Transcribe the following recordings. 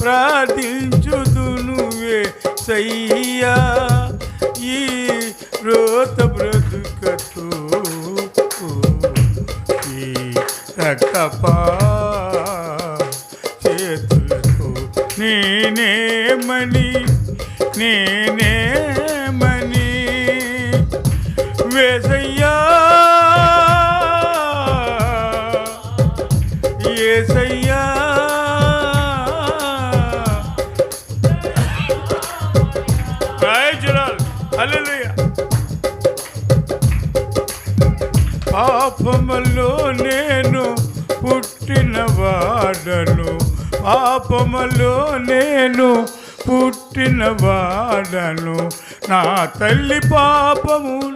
ప్రార్థించుదునువే సయ్యా ఈ రోత బ్రతుకతో ఈ రక్తపా చేతులతో నేనేమని నేనేమని వేసయ్యా ఏసయ్యా పాపములో నేను పుట్టిన వాడను. పాపములో నేను పుట్టిన వాడను. నా తల్లి పాపము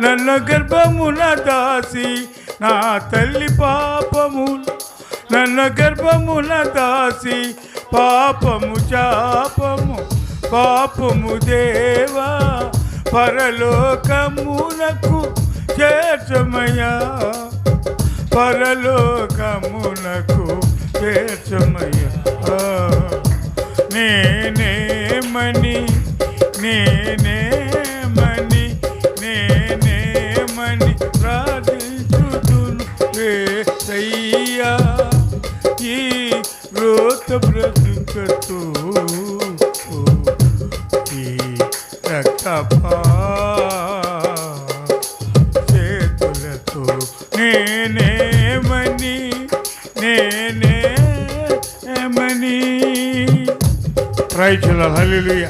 నన్న గర్భమున దాసి నా తల్లి పాపము నన్న గర్భమున దాసి పాపము చాపము. పాపము దేవా పరలోకమునకు చేర్చమయా పరలోకమునకు చేర్చమయ్యా. ఆ, నేనేమని నేనేమని నేనేమని ప్రార్థించుతును వేసయ్యా ఈ రోత బ్రతుకతో రక్తపా చేతులతో నేనేమని నేనేమని. రైచుల హల్లెలూయా.